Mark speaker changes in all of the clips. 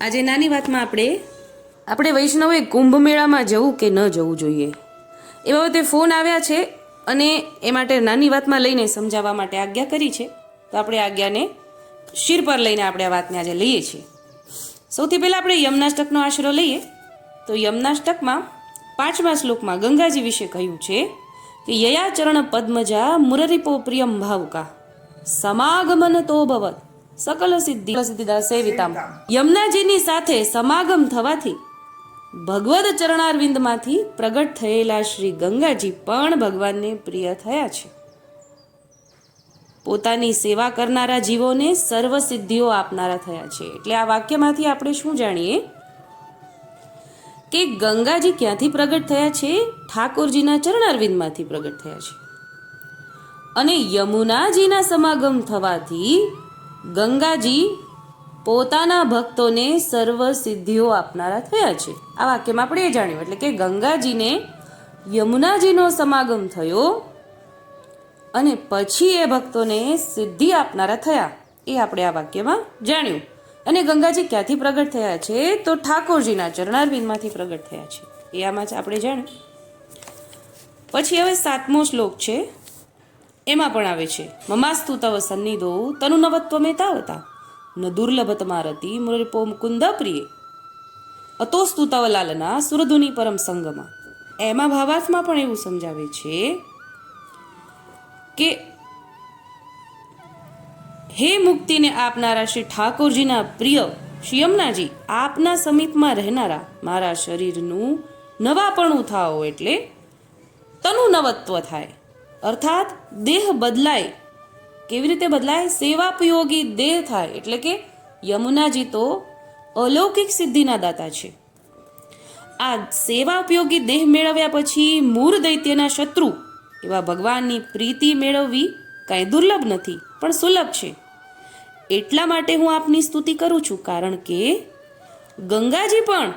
Speaker 1: આજે નાની વાતમાં આપણે આપણે વૈષ્ણવે કુંભ મેળામાં જવું કે ન જવું જોઈએ? એ બાબતે ફોન આવ્યા છે અને એ માટે નાની વાતમાં લઈને સમજાવવા માટે આજ્ઞા કરી છે. તો આપણે આજ્ઞાને શિર પર લઈને આપણે આ વાતને આજે લઈએ છીએ. સૌથી પહેલાં આપણે યમનાષ્ટકનો આશરો લઈએ. તો યમનાષ્ટકમાં પાંચમા શ્લોકમાં ગંગાજી વિશે કહ્યું છે કે, યયા ચરણ પદ્મજા મુરરીપો પ્રિયમ ભાવુકા, સમાગમન તો ભવત સકલ સિદ્ધિ સિદ્ધિદા સેવિતામ. યમુનાજીની સાથે સમાગમ થવાથી ભગવદ ચરણારવિંદમાંથી પ્રગટ થયેલા શ્રી ગંગાજી પણ ભગવાનને પ્રિય થયા છે. પોતાની સેવા કરનારા જીવોને સર્વ સિદ્ધિઓ આપનારા થયા છે. એટલે આ વાક્યમાંથી આપણે શું જાણીએ? કે ગંગાજી ક્યાંથી પ્રગટ થયા છે? ઠાકોરજીના ચરણારવિંદમાંથી પ્રગટ થયા છે. અને યમુનાજીના સમાગમ થવાથી ગંગાજી પોતાના ભક્તોને સર્વ સિદ્ધિઓ આપનારા થયા છે. આ વાક્યમાં આપણે એ જાણ્યું, એટલે કે ગંગાજીને યમુનાજીનો સમાગમ થયો અને પછી એ ભક્તોને સિદ્ધિ આપનારા થયા. એ આપણે આ વાક્યમાં જાણ્યું. અને ગંગાજી ક્યાંથી પ્રગટ થયા છે? તો ઠાકોરજીના ચરણારવિંદમાંથી પ્રગટ થયા છે. એ આમાં આપણે જાણ્યું. પછી હવે સાતમો શ્લોક છે. એમાં પણ આવે છે. મમાસ્તુ તવ સન્નિધો તનુ નવત્વ મેં તાવતા. ન દુર્લભ તમારતી મુરપો મુકુંદ પ્રિય અતોસ્તુ તવ લાલના સુરધુની પરમ સંગમાં. એમાં ભાવાર્થમાં પણ એવું સમજાવે છે કે હે મુક્તિને આપનારા શ્રી ઠાકોરજીના પ્રિય શ્રી યમુનાજી, આપના સમીપમાં રહેનારા મારા શરીરનું નવાપણું થાઓ એટલે તનુ નવત્વ થાય. અર્થાત દેહ બદલાય. કેવી રીતે બદલાય? સેવાપયોગી દેહ થાય, એટલે કે યમુનાજી તો અલૌકિક સિદ્ધિના દાતા છે. આ સેવા ઉપયોગી દેહ મેળવ્યા પછી મૂળ દૈત્યના શત્રુ એવા ભગવાનની પ્રીતિ મેળવવી કાંઈ દુર્લભ નથી, પણ સુલભ છે. એટલા માટે હું આપની સ્તુતિ કરું છું, કારણ કે ગંગાજી પણ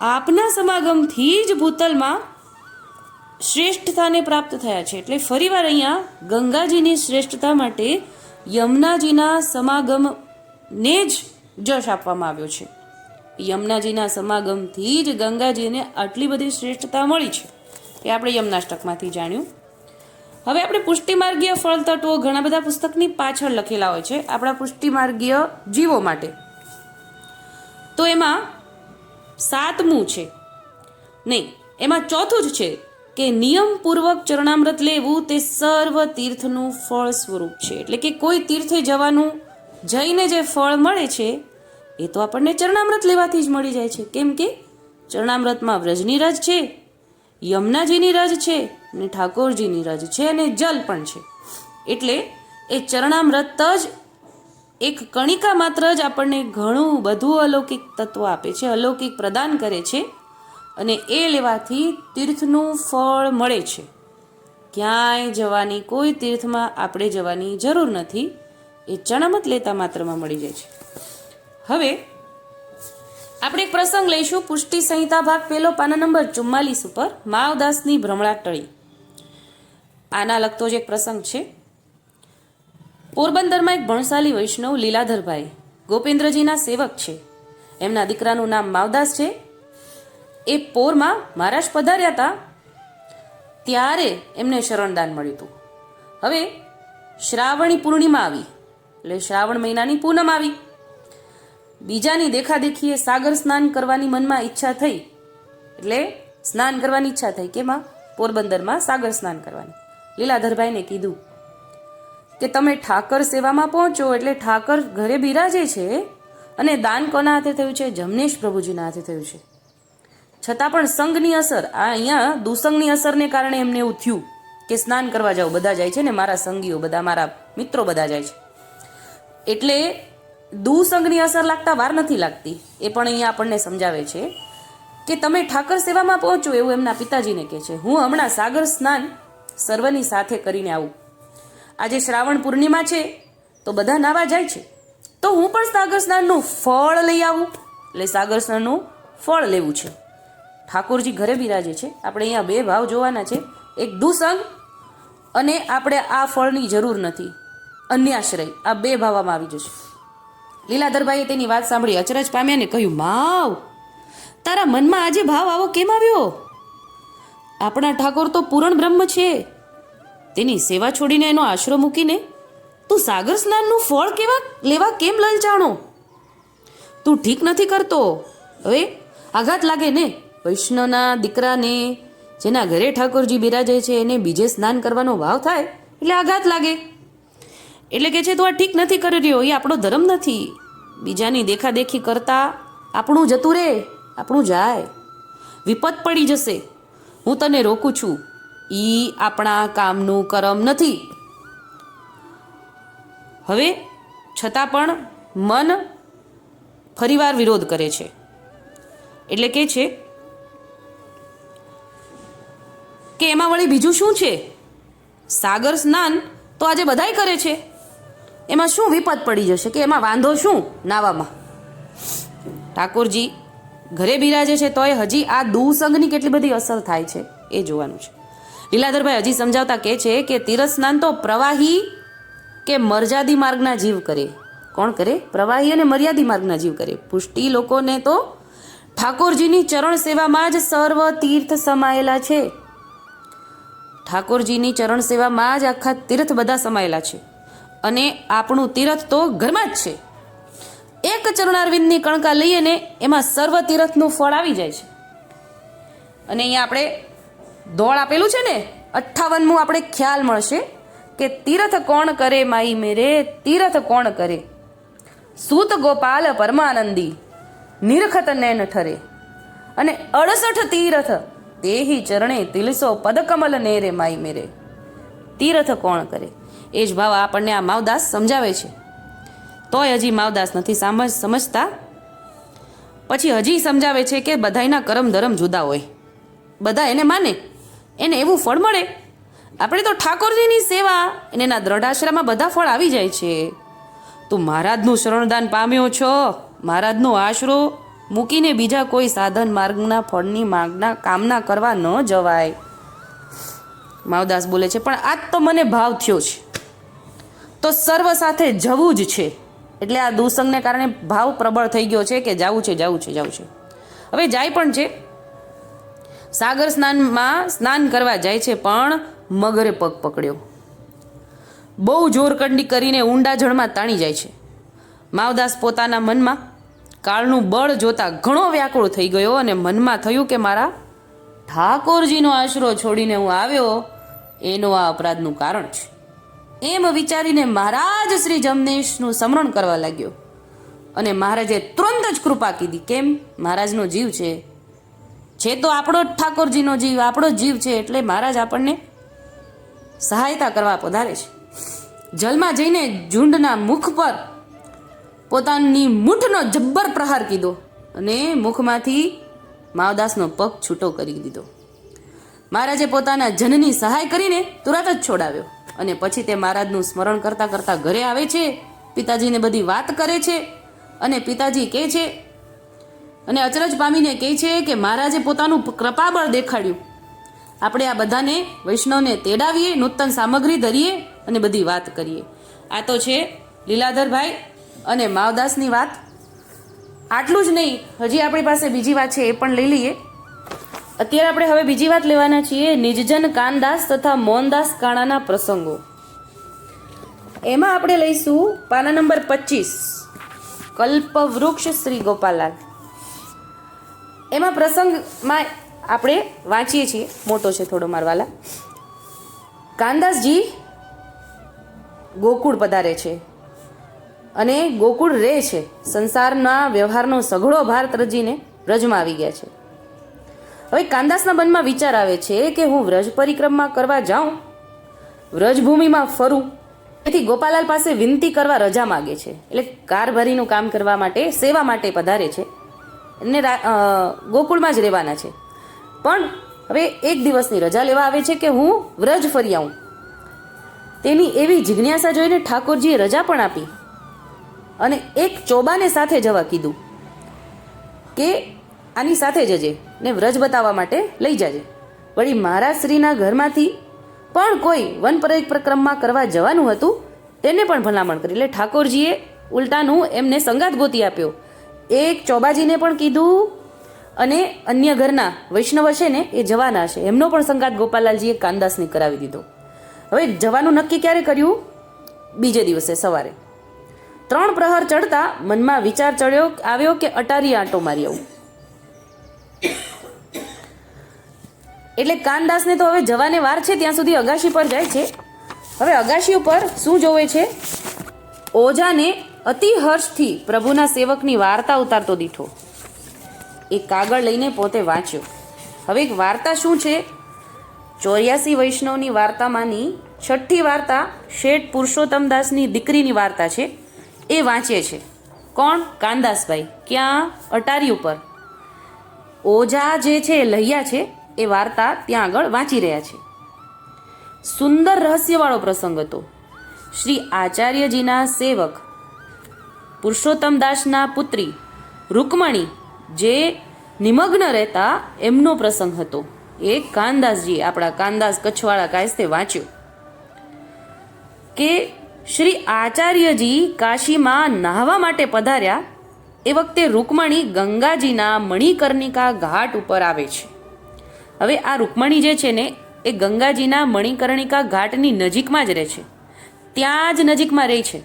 Speaker 1: આપના સમાગમથી જ ભૂતલમાં શ્રેષ્ઠતાને પ્રાપ્ત થયા છે. એટલે ફરીવાર અહીંયા ગંગાજીની શ્રેષ્ઠતા માટે યમુનાજીના સમાગમને જ જશ આપવામાં આવ્યો છે. યમુનાજીના સમાગમથી જ ગંગાજીને આટલી બધી શ્રેષ્ઠતા મળી છે. એ આપણે યમનાષ્ટકમાંથી જાણ્યું. હવે આપણે પુષ્ટિમાર્ગીય ફળ તત્વો ઘણા બધા પુસ્તકની પાછળ લખેલા હોય છે. આપણા પુષ્ટિમાર્ગીય જીવો માટે. તો એમાં સાતમું છે. નહીં, એમાં ચોથું જ છે. કે નિયમપૂર્વક ચરણામૃત લેવું તે સર્વ તીર્થનું ફળ સ્વરૂપ છે. એટલે કે કોઈ તીર્થે જવાનું, જઈને જે ફળ મળે છે, એ તો આપણને ચરણામૃત લેવાથી જ મળી જાય છે. કેમ કે ચરણામૃતમાં વ્રજની રજ છે, યમુનાજીની રજ છે અને ઠાકોરજીની રજ છે, અને જલ પણ છે. એટલે એ ચરણામૃત જ એક કણિકા માત્ર જ આપણને ઘણું બધું અલૌકિક તત્વ આપે છે, અલૌકિક પ્રદાન કરે છે. અને એ લેવાથી તીર્થનું ફળ મળે છે. ક્યાંય જવાની કોઈ તીર્થમાં આપણે જવાની જરૂર નથી. એ ચણામત લેતા માત્રમાં મળી જાય છે. હવે આપણે એક પ્રસંગ લઈશું. પુષ્ટિ સંહિતા ભાગ પહેલો, પાના નંબર ચુમ્માલીસ ઉપર માવદાસની ભ્રમણા ટળી. આના લગતો જ એક પ્રસંગ છે. પોરબંદરમાં એક ભણશાલી વૈષ્ણવ લીલાધરભાઈ ગોપેન્દ્રજીના સેવક છે. એમના દીકરાનું નામ માવદાસ છે. એ પોરમાં મહારાજ પધાર્યા હતા, ત્યારે એમને શરણદાન મળ્યું હતું. હવે શ્રાવણી પૂર્ણિમા આવી, એટલે શ્રાવણ મહિનાની પૂનમ આવી. બીજાની દેખાદેખીએ સાગર સ્નાન કરવાની મનમાં ઈચ્છા થઈ, એટલે સ્નાન કરવાની ઈચ્છા થઈ કેમાં પોરબંદરમાં સાગર સ્નાન કરવાની. લીલાધરભાઈને કીધું કે તમે ઠાકર સેવામાં પહોંચો, એટલે ઠાકર ઘરે બિરાજે છે અને દાન કોના હાથે થયું છે? જમનેશ પ્રભુજીના હાથે થયું છે. છતાં પણ સંઘની અસર, આ અહીંયા દુસંગની અસરને કારણે એમને એવું થયું કે સ્નાન કરવા જાઓ, બધા જાય છે ને મારા સંગીઓ, બધા મારા મિત્રો બધા જાય છે. એટલે દુસંગની અસર લાગતા વાર નથી લાગતી. એ પણ અહીંયા આપણને સમજાવે છે કે તમે ઠાકર સેવામાં પહોંચો એવું એમના પિતાજીને કહે છે. હું હમણાં સાગર સ્નાન સર્વની સાથે કરીને આવું. આજે શ્રાવણ પૂર્ણિમા છે, તો બધા નાવા જાય છે. તો હું પણ સાગર સ્નાનનું ફળ લઈ આવું. એટલે સાગર સ્નાનનું ફળ લેવું છે. ઠાકોરજી ઘરે બિરાજે છે. આપણે અહીંયા બે ભાવ જોવાના છે. એક દુસંગ અને આપણે આ ફળની જરૂર નથી. અન્યાશ્રય. આ બે ભાવમાં આવી જશે. લીલાધરભાઈએ તેની વાત સાંભળી અચરજ પામ્યા ને કહ્યું, માવ, તારા મનમાં આજે ભાવ આવો કેમ આવ્યો? આપણા ઠાકોર તો પૂરણ બ્રહ્મ છે. તેની સેવા છોડીને એનો આશરો મૂકીને તું સાગર સ્નાનનું ફળ કેવા, લેવા કેમ લલચાણો? તું ઠીક નથી કરતો. હવે આઘાત લાગે ને? વૈષ્ણવના દીકરાને, જેના ઘરે ઠાકોરજી બિરાજે છે, એને બીજે સ્નાન કરવાનો ભાવ થાય, એટલે આઘાત લાગે. એટલે કે છે, તું આ ઠીક નથી કરી રહ્યો, એ આપણો ધર્મ નથી. બીજાની દેખાદેખી કરતા આપણું જતું રહે આપણું જાય. વિપત પડી જશે. હું તને રોકું છું. ઈ આપણા કામનું કરમ નથી. હવે છતાં પણ મન ફરીવાર વિરોધ કરે છે. એટલે કે છે કે એમાં વળી બીજું શું છે? સાગર સ્નાન તો આજે બધાય કરે છે. એમાં શું વિપત પડી જશે કે એમાં વાંધો શું નાવામાં? ઠાકોરજી, ઘરે બિરાજે છે તોય હજી આ દુસંગની કેટલી બધી અસર થાય છે એ જોવાનું છે. લીલાધરભાઈ હજી સમજાવતા કહે છે કે તીરસ્નાન તો પ્રવાહી કે મર્યાદી માર્ગના જીવ કરે. કોણ કરે? પ્રવાહી અને મર્યાદી માર્ગના જીવ કરે. પુષ્ટિ લોકોને તો ઠાકોરજીની ચરણ સેવામાં જ સર્વ તીર્થ સમાયેલા છે. ઠાકોરજીની ચરણ સેવામાં જ આખા તીર્થ બધા સમાયેલા છે. અને આપણું તીર્થ તો ઘરમાં જ છે. એક ચરણારવિંદની કણકા લઈએ ને એમાં સર્વ તીર્થનું ફળ આવી જાય છે. અને અહીંયા આપણે દોળ આપેલું છે ને, અઠ્ઠાવનમું આપણે ખ્યાલ મળશે કે તીર્થ કોણ કરે માઈ મેરે, તીર્થ કોણ કરે? સૂત ગોપાલ પરમાનંદી, નિરખત નેન ઠરે. અને અડસઠ તીરથ તેહી ચરણે તિલસો પદકમલ નેરે માઈ મેરે. તીરથ કોણ કરે? એ જ ભાવ આપણને આ માવદાસ સમજાવે છે. તોય હજી માવદાસ નથી સમજ સમજતા? પછી હજી સમજાવે છે કે બધાયના કરમ ધરમ જુદા હોય. બધા એને માને. એને એવું ફળ મળે? આપણે તો ઠાકોરજીની સેવા અને એના દ્રઢાશ્રામાં બધા ફળ આવી જાય છે. તું મહારાજનું શરણદાન પામ્યો છો, મહારાજનો આશરો મૂકીને બીજા કોઈ સાધન માર્ગના ફળની માંગના કામના કરવા ન જવાય. માવદાસ બોલે છે, પણ આજ તો મને ભાવ થયો છે. તો સર્વ સાથે જવું જ છે. એટલે આ દુસંગને કારણે ભાવ પ્રબળ થઈ ગયો છે કે જવું છે જવું છે જવું છે. હવે જાય પણ છે. સાગર સ્નાનમાં સ્નાન કરવા જાય છે, પણ મગરે પગ પકડ્યો. બહુ જોરકંડી કરીને ઊંડા જળમાં તાણી જાય છે. માવદાસ પોતાના મનમાં કાળનું બળ જોતા ઘણો વ્યાકુળ થઈ ગયો અને મનમાં થયું કે મારા ઠાકોરજીનો આશરો છોડીને હું આવ્યો, એનો આ અપરાધનું કારણ છે. એમ વિચારીને મહારાજ શ્રી જમનેશનું સ્મરણ કરવા લાગ્યો અને મહારાજે તુરંત જ કૃપા કીધી, કેમ? મહારાજનો જીવ છે. છે તો આપણો જ ઠાકોરજીનો જીવ, આપણો જીવ છે એટલે મહારાજ આપણને સહાયતા કરવા પધારે છે. જલમાં જઈને ઝુંડના મુખ પર પોતાની મૂઠનો જબ્બર પ્રહાર કીધો અને મુખમાંથી માવદાસનો પગ છૂટો કરી દીધો. મહારાજે પોતાના જનની સહાય કરીને તુરત જ છોડાવ્યો અને પછી તે મહારાજનું સ્મરણ કરતા કરતા ઘરે આવે છે, પિતાજીને બધી વાત કરે છે અને પિતાજી કહે છે અને અચરજ પામીને કહે છે કે મહારાજે પોતાનું કૃપાબળ દેખાડ્યું. આપણે આ બધાને વૈષ્ણવને તેડાવીએ, નૂતન સામગ્રી ધરીએ અને બધી વાત કરીએ. આ તો છે લીલાધરભાઈ અને માવદાસની વાત? આટલું જ નહીં, હજી આપણી પાસે બીજી વાત છે, એ પણ લઈ લઈએ. અત્યારે આપણે હવે બીજી વાત લેવાના છીએ, નિજજન કાનદાસ તથા મોહનદાસ કાણાના પ્રસંગો. એમાં આપણે લઈશું પાના નંબર પચીસ, કલ્પવૃક્ષ શ્રી ગોપાલાલ એમાં પ્રસંગમાં આપણે વાંચીએ છીએ, મોટો છે થોડો મારવાલા. કાનદાસજી, ગોકુળ પધારે છે. અને ગોકુળ રહે છે. સંસારના વ્યવહારનો સઘળો ભાર ત્રજીને વ્રજમાં આવી ગયા છે. હવે કાંદાસના મનમાં વિચાર આવે છે કે હું વ્રજ પરિક્રમા કરવા જાઉં? વ્રજભૂમિમાં ફરું? તેથી ગોપાલાલ પાસે વિનંતી કરવા રજા માગે છે. એટલે કારભારીનું કામ કરવા માટે, સેવા માટે પધારે છે. રા- ગોકુળમાં જ રહેવાના છે. પણ હવે એક દિવસની રજા લેવા આવે છે કે હું વ્રજ ફરી આવું. તેની એવી જિજ્ઞાસા જોઈને ઠાકોરજીએ રજા પણ આપી. અને એક ચોબાને સાથે જવા કીધું કે આની સાથે જજે ને વ્રજ બતાવવા માટે લઈ જાજે. વળી મારા શ્રીના ઘરમાંથી પણ કોઈ વન પ્રક્રમમાં કરવા જવાનું હતું, તેને પણ ભલામણ કરી. એટલે ઠાકોરજીએ ઉલટાનું એમને સંગાત ગોતી આપ્યો. એક ચોબાજીને પણ કીધું અને અન્ય ઘરના વૈષ્ણવ છે ને એ જવાના છે એમનો પણ સંગાત ગોપાલાલજીએ કાનદાસને કરાવી દીધો. હવે જવાનું નક્કી ક્યારે કર્યું? બીજે દિવસે સવારે. ત્રણ પ્રહર ચડતા મનમાં વિચાર ચડ્યો, આવ્યો કે અટારી આંટો મારી આવું. એટલે કાનદાસને તો હવે જવાને વાર છે, ત્યાં સુધી અગાશી પર જાય છે. હવે અગાશી ઉપર શું જોવે છે? ઓજાને અતિ હર્ષથી પ્રભુના સેવકની વાર્તા ઉતારતો દીઠો. એ કાગળ લઈને પોતે વાંચ્યો. હવે એક વાર્તા શું છે? ચોર્યાસી વૈષ્ણવની વાર્તામાંની છઠ્ઠી વાર્તા શેઠ પુરુષોત્તમદાસની દીકરીની વાર્તા છે. એ વાંચે છે. કોણ? કાનદાસભાઈ ક્યાં? અટારી ઉપર. ઓઝા જે છે એ લહિયા છે, એ વાર્તા ત્યાં આગળ વાંચી રહ્યા છે. સુંદર રહસ્યવાળો પ્રસંગ હતો. શ્રી આચાર્યજીના સેવક, પુરુષોત્તમદાસના પુત્રી, રૂકમણી, જે નિમગ્ન રહેતા એમનો પ્રસંગ હતો. એ કાનદાસજી આપણા કાનદાસ કચ્છવાળા કાયસ્તે વાંચ્યો. કે શ્રી આચાર્યજી કાશીમાં નાહવા માટે પધાર્યા, એ વખતે રૂકમણી ગંગાજીના મણિકર્ણિકા ઘાટ ઉપર આવે છે. હવે આ રૂકમણી જે છે ને, એ ગંગાજીના મણિકર્ણિકા ઘાટની નજીકમાં જ રહે છે. ત્યાં જ નજીકમાં રહે છે.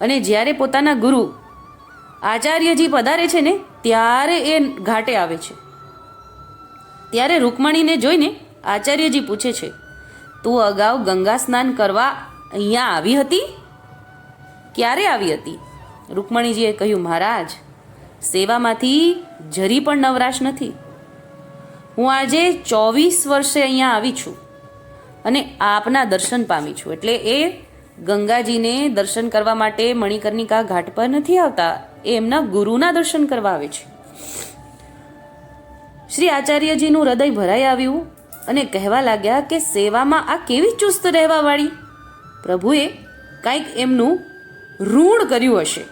Speaker 1: અને જ્યારે પોતાના ગુરુ આચાર્યજી પધારે છે ને, ત્યારે એ ઘાટે આવે છે. ત્યારે રૂકમણીને જોઈને આચાર્યજી પૂછે છે, તું અગાઉ ગંગા સ્નાન કરવા અહીંયા આવી હતી? ક્યારે આવી હતી? રૂકમણીજીએ કહ્યું, મહારાજ, સેવામાંથી જરી પણ નવરાશ નથી. હું આજે ચોવીસ વર્ષે અહીંયા આવી છું અને આપના દર્શન પામી છું. એટલે એ ગંગાજીને દર્શન કરવા માટે મણિકર્ણિકા ઘાટ પર નથી આવતા. એ એમના ગુરુના દર્શન કરવા આવે છે. શ્રી આચાર્યજીનું હૃદય ભરાઈ આવ્યું અને કહેવા લાગ્યા કે સેવામાં આ કેવી ચુસ્ત રહેવાવાળી પ્રભુએ કાંઈક એમનું ઋણ કર્યું હશે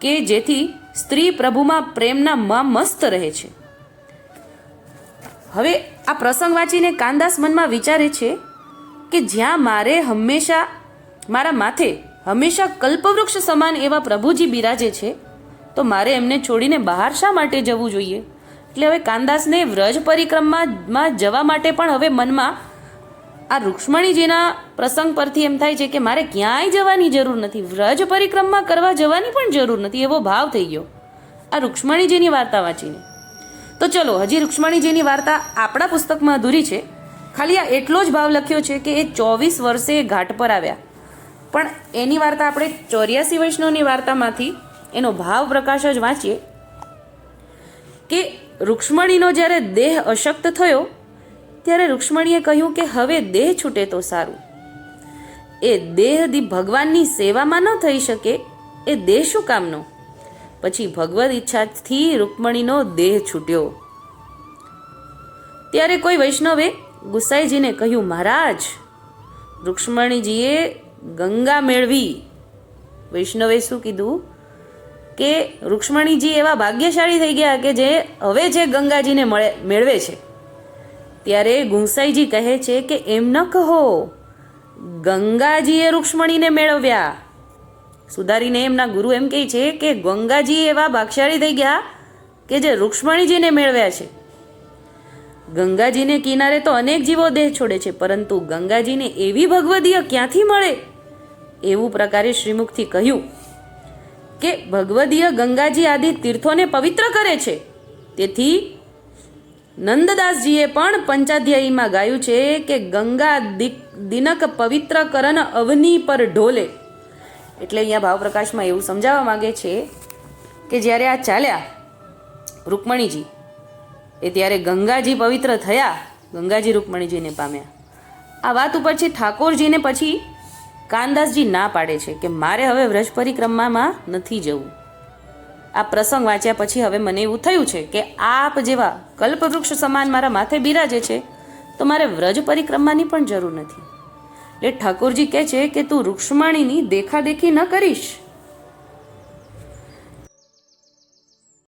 Speaker 1: કે જેથી સ્ત્રી પ્રભુમાં પ્રેમના માં મસ્ત રહે છે. હવે આ પ્રસંગ વાંચીને કાનદાસ મનમાં વિચારે છે કે જ્યાં મારે હંમેશા મારા માથે હંમેશા કલ્પવૃક્ષ સમાન એવા પ્રભુજી બિરાજે છે, તો મારે એમને છોડીને બહાર શા માટે જવું જોઈએ? એટલે હવે કાનદાસને વ્રજ પરિક્રમામાં જવા માટે પણ હવે મનમાં આ રૂક્ષ્મણીજીના પ્રસંગ પરથી એમ થાય છે કે મારે ક્યાંય જવાની જરૂર નથી, વ્રજ પરિક્રમા કરવા જવાની પણ જરૂર નથી, એવો ભાવ થઈ ગયો. આ રૂક્ષ્મણીજીની વાર્તા વાંચીને. તો ચલો, હજી રૂક્ષ્મણીજીની વાર્તા આપણા પુસ્તકમાં અધૂરી છે. ખાલી આ એટલો જ ભાવ લખ્યો છે કે એ ચોવીસ વર્ષે ઘાટ પર આવ્યા. પણ એની વાર્તા આપણે ચોર્યાસી વૈષ્ણવની વાર્તામાંથી એનો ભાવ પ્રકાશ જ વાંચીએ કે રૂક્ષ્મણીનો જ્યારે દેહ અશક્ત થયો ત્યારે રૂક્ષ્મણીએ કહ્યું કે હવે દેહ છૂટે તો સારું. એ દેહ દી ભગવાનની સેવામાં ન થઈ શકે, એ દેહ શું કામનો? પછી ભગવદ ઈચ્છાથી રૂકમણીનો દેહ છૂટ્યો. ત્યારે કોઈ વૈષ્ણવે ગુસાઈજીને કહ્યું, મહારાજ, રૂક્ષ્મણીજીએ ગંગા મેળવી. વૈષ્ણવે શું કીધું? કે રૂક્ષ્મણીજી એવા ભાગ્યશાળી થઈ ગયા કે જે હવે જે ગંગાજીને મળે, મેળવે છે. ત્યારે ગુંસાઈજી કહે છે કે એમ ન કહો, ગંગાજીએ રૂક્ષ્મણીને મેળવ્યા. સુધારીને એમના ગુરુ એમ કહે છે કે ગંગાજી એવા ભાગશાળી થઈ ગયા કે જે રૂક્ષ્મણીજીને મેળવ્યા છે. ગંગાજીને કિનારે તો અનેક જીવો દેહ છોડે છે, પરંતુ ગંગાજીને એવી ભગવદીય ક્યાંથી મળે? એવું પ્રકારે શ્રીમુખથી કહ્યું કે ભગવદીય ગંગાજી આદિ તીર્થોને પવિત્ર કરે છે. તેથી નંદદાસજીએ પણ પંચાધ્યાયીમાં ગાયું છે કે ગંગા દિક, દિનક પવિત્ર કરન અવની પર ઢોલે. એટલે અહીંયા ભાવપ્રકાશમાં એવું સમજાવવા માંગે છે કે જ્યારે આ ચાલ્યા, રૂકમણીજી, એ ત્યારે ગંગાજી પવિત્ર થયા, ગંગાજી રૂકમણીજીને પામ્યા. આ વાત ઉપરથી ઠાકોરજીને પછી કાનદાસજી ના પાડે છે કે મારે હવે વ્રજ પરિક્રમામાં નથી જવું. આ પ્રસંગ વાંચ્યા પછી હવે મને એવું થયું છે કે આપ જેવા કલ્પવૃક્ષ સમાન મારા માથે બિરાજે છે, તો મારે વ્રજ પરિક્રમાની પણ જરૂર નથી. એટલે ઠાકોરજી કહે છે કે તું રૂક્ષ્મણીની દેખાદેખી ન કરીશ.